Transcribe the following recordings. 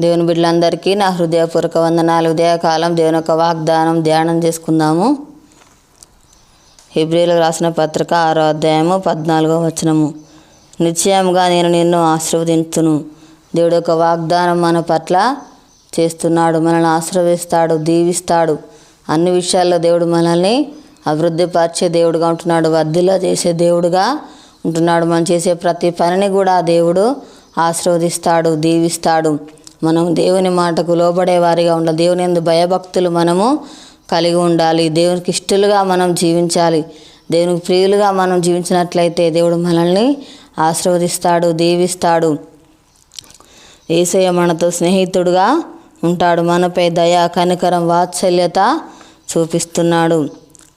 దేవుని బిడ్డలందరికీ నా హృదయపూర్వక వందనాలు. ఉదయకాలం దేవుని యొక్క వాగ్దానం ధ్యానం చేసుకుందాము. హిబ్రిలు రాసిన పత్రిక ఆరో అధ్యాయము పద్నాలుగో వచనము. నిశ్చయముగా నేను నిన్ను ఆశీర్వదించును. దేవుడు యొక్క వాగ్దానం మన పట్ల చేస్తున్నాడు మనల్ని ఆశీర్వదిస్తాడు దీవిస్తాడు. అన్ని విషయాల్లో దేవుడు మనల్ని అభివృద్ధిపరిచే దేవుడుగా ఉంటున్నాడు వర్ధిలో చేసే దేవుడుగా ఉంటున్నాడు. మనం చేసే ప్రతి పనిని కూడా దేవుడు ఆశీర్వదిస్తాడు దీవిస్తాడు. మనం దేవుని మాటకు లోబడేవారిగా ఉండాలి. దేవుని ఎందు భయభక్తులు మనము కలిగి ఉండాలి. దేవునికి ఇష్టలుగా మనం జీవించాలి. దేవునికి ప్రియులుగా మనం జీవించినట్లయితే దేవుడు మనల్ని ఆశీర్వదిస్తాడు దీవిస్తాడు. ఏసయ్య మనతో స్నేహితుడుగా ఉంటాడు. మనపై దయా కనికరం వాత్సల్యత చూపిస్తున్నాడు.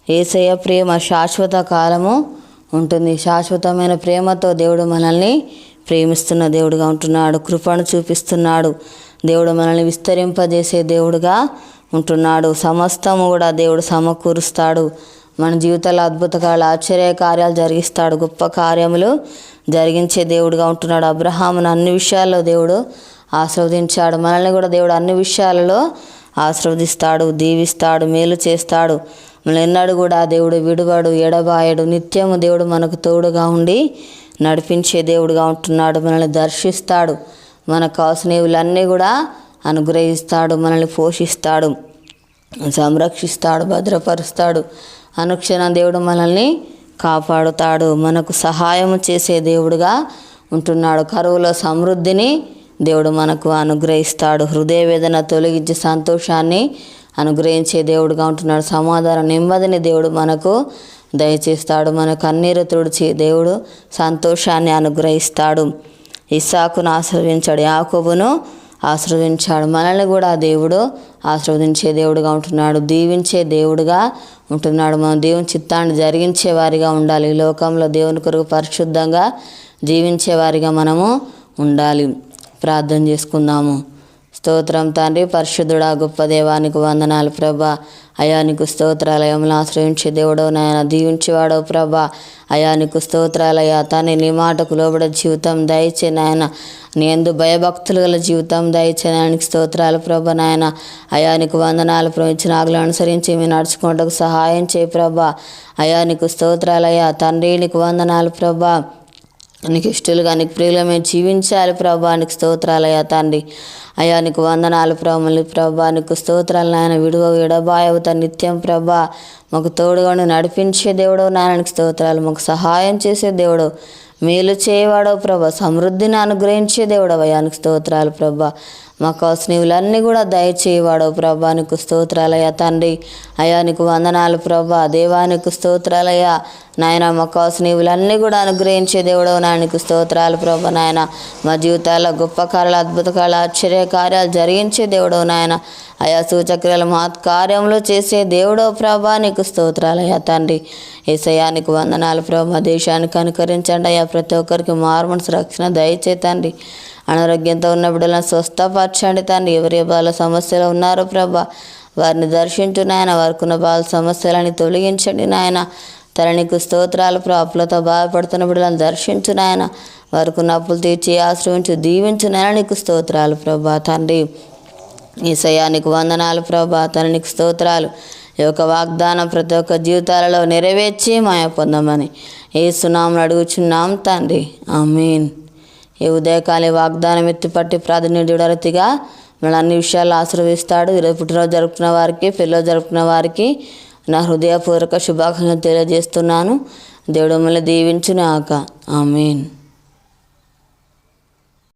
ఏసయ్య ప్రేమ శాశ్వత కాలము ఉంటుంది. శాశ్వతమైన ప్రేమతో దేవుడు మనల్ని ప్రేమిస్తున్న దేవుడుగా ఉంటున్నాడు. కృపను చూపిస్తున్నాడు. దేవుడు మనల్ని విస్తరింపజేసే దేవుడుగా ఉంటున్నాడు. సమస్తము కూడా దేవుడు సమకూరుస్తాడు. మన జీవితంలో అద్భుతకాలు ఆశ్చర్య కార్యాలు జరిగిస్తాడు. గొప్ప కార్యములు జరిగించే దేవుడుగా ఉంటున్నాడు. అబ్రహామును అన్ని విషయాల్లో దేవుడు ఆశీర్వదించాడు. మనల్ని కూడా దేవుడు అన్ని విషయాలలో ఆశీర్వదిస్తాడు దీవిస్తాడు మేలు చేస్తాడు. మనల్ని ఎన్నడూ కూడా దేవుడు విడువడు ఎడబాయడు. నిత్యము దేవుడు మనకు తోడుగా ఉండి నడిపించే దేవుడుగా ఉంటున్నాడు మనల్ని దర్శిస్తాడు. మనకు కావాల్సినవులన్నీ కూడా అనుగ్రహిస్తాడు మనల్ని పోషిస్తాడు సంరక్షిస్తాడు భద్రపరుస్తాడు. అనుక్షణం దేవుడు మనల్ని కాపాడుతాడు మనకు సహాయం చేసే దేవుడుగా ఉంటున్నాడు. కరువులో సమృద్ధిని దేవుడు మనకు అనుగ్రహిస్తాడు. హృదయ వేదన తొలగించి సంతోషాన్ని అనుగ్రహించే దేవుడుగా ఉంటున్నాడు. సమాధానం నెమ్మదిని దేవుడు మనకు దయచేస్తాడు. మన కన్నీరు తుడిచి దేవుడు సంతోషాన్ని అనుగ్రహిస్తాడు. ఇస్సాకును ఆశ్రవించాడు యాకోబును ఆశ్రవించాడు మనల్ని కూడా దేవుడు ఆశీర్వదించే దేవుడుగా ఉంటున్నాడు. దీవించే దేవుడుగా ఉంటున్నాడు. మనం దేవుని చిత్తాన్ని జరిగించే వారిగా ఉండాలి. ఈ లోకంలో దేవుని కొరకు పరిశుద్ధంగా జీవించే వారిగా మనము ఉండాలి. ప్రార్థన చేసుకుందాము. స్తోత్రం తండ్రి పరిశుద్ధుడా గొప్ప దేవానికి వందనాలు ప్రభా. అయానికి స్తోత్రాలయంలో ఆశ్రయించి దేవుడో నాయన దీవించేవాడో ప్రభా. అయానికి స్తోత్రాలయ తాని నీ మాటకు లోబడ జీవితం దయచే నాయన. నీ ఎందు భయభక్తులు గల జీవితం దయచే నాయనకి స్తోత్రాలు ప్రభ నాయన. అయానికి వందనాలు ప్రవచించిన ఆగులు అనుసరించి మేము నడుచుకోవడానికి సహాయం చేయి ప్రభా. అయానికి స్తోత్రాలయ తండ్రి నీకు వందనాలు ప్రభా. నీకు ఇష్టలుగా నీకు ప్రియులుగా మేము జీవించాలి ప్రభా నీకు స్తోత్రాలయ్యా తండ్రి. అయ్యా నీకు వందనాలు ప్రభామలు ప్రభా నీకు స్తోత్రాలు నాయన విడువ విడబాయవుతా నిత్యం ప్రభా. మాకు తోడుగాను నడిపించే దేవుడు నాయనకి స్తోత్రాలు మాకు సహాయం చేసే దేవుడు మేలు చేయవాడో ప్రభా. సమృద్ధిని అనుగ్రహించే దేవుడు అయ్యానికి స్తోత్రాలు ప్రభా. మాకు కావాల్సినవులన్నీ కూడా దయచేయవాడు ప్రభా. నీకు స్తోత్రాలయ్యా తండ్రి. అయ్యా నీకు వందనాలు ప్రభా. దేవానికి స్తోత్రాలయ్యా. నాయన మాకు కావాల్సినవులన్నీ కూడా అనుగ్రహించే దేవుడు నాయనకు స్తోత్రాలు ప్రభా నాయన. మా జీవితాల్లో గొప్ప కార్యాలు అద్భుత కార్యాలు ఆశ్చర్య కార్యాలు జరిగించే దేవుడు నాయన. అయా సూచక్రియలు మహత్ కార్యంలో చేసే దేవుడో ప్రభా. నీకు స్తోత్రాలయ్యా తండ్రి. ఏసయానికి వందనాలు ప్రభా. దేశానికి అనుకరించండి అయ్యా. ప్రతి ఒక్కరికి మార్మన్స్ రక్షణ దయచే తండ్రి. అనారోగ్యంతో ఉన్న బిడ్డలను స్వస్థపరచండి తండ్రి. ఎవరి బాల సమస్యలు ఉన్నారో ప్రభా వారిని దర్శించు నాయన. వారికి ఉన్న బాల సమస్యలని తొలగించండి నాయన. తన నీకు స్తోత్రాలు అప్పులతో బాధపడుతున్న బిడ్డలను దర్శించు నాయన. వారికి ఉన్న అప్పులు తీర్చి ఆశ్రయించు దీవించు నాయన నీకు స్తోత్రాలు ప్రభా తండ్రి. ఈసయ్యా నీకు వందనాలు ప్రభా తన నీకు స్తోత్రాలు. ఈ యొక్క వాగ్దానం ప్రతి ఒక్క జీవితాలలో నెరవేర్చి మాయ పొందమని ఏ సునామను అడుగుచున్నాం తండ్రి. ఆమీన్. ఈ ఉదయకాలి వాగ్దానం ఎత్తిపట్టి ప్రాతినిధ్యుడరతిగా మిమ్మల్ని అన్ని విషయాలు ఆశీర్వదిస్తాడు. ఈరోజు పుట్టినరోజు జరుపుకున్న వారికి పిల్లలు జరుపుకున్న వారికి నా హృదయపూర్వక శుభాకాంక్షలు తెలియజేస్తున్నాను. దేవుడు మిమ్మల్ని దీవించునాక. ఆమెన్.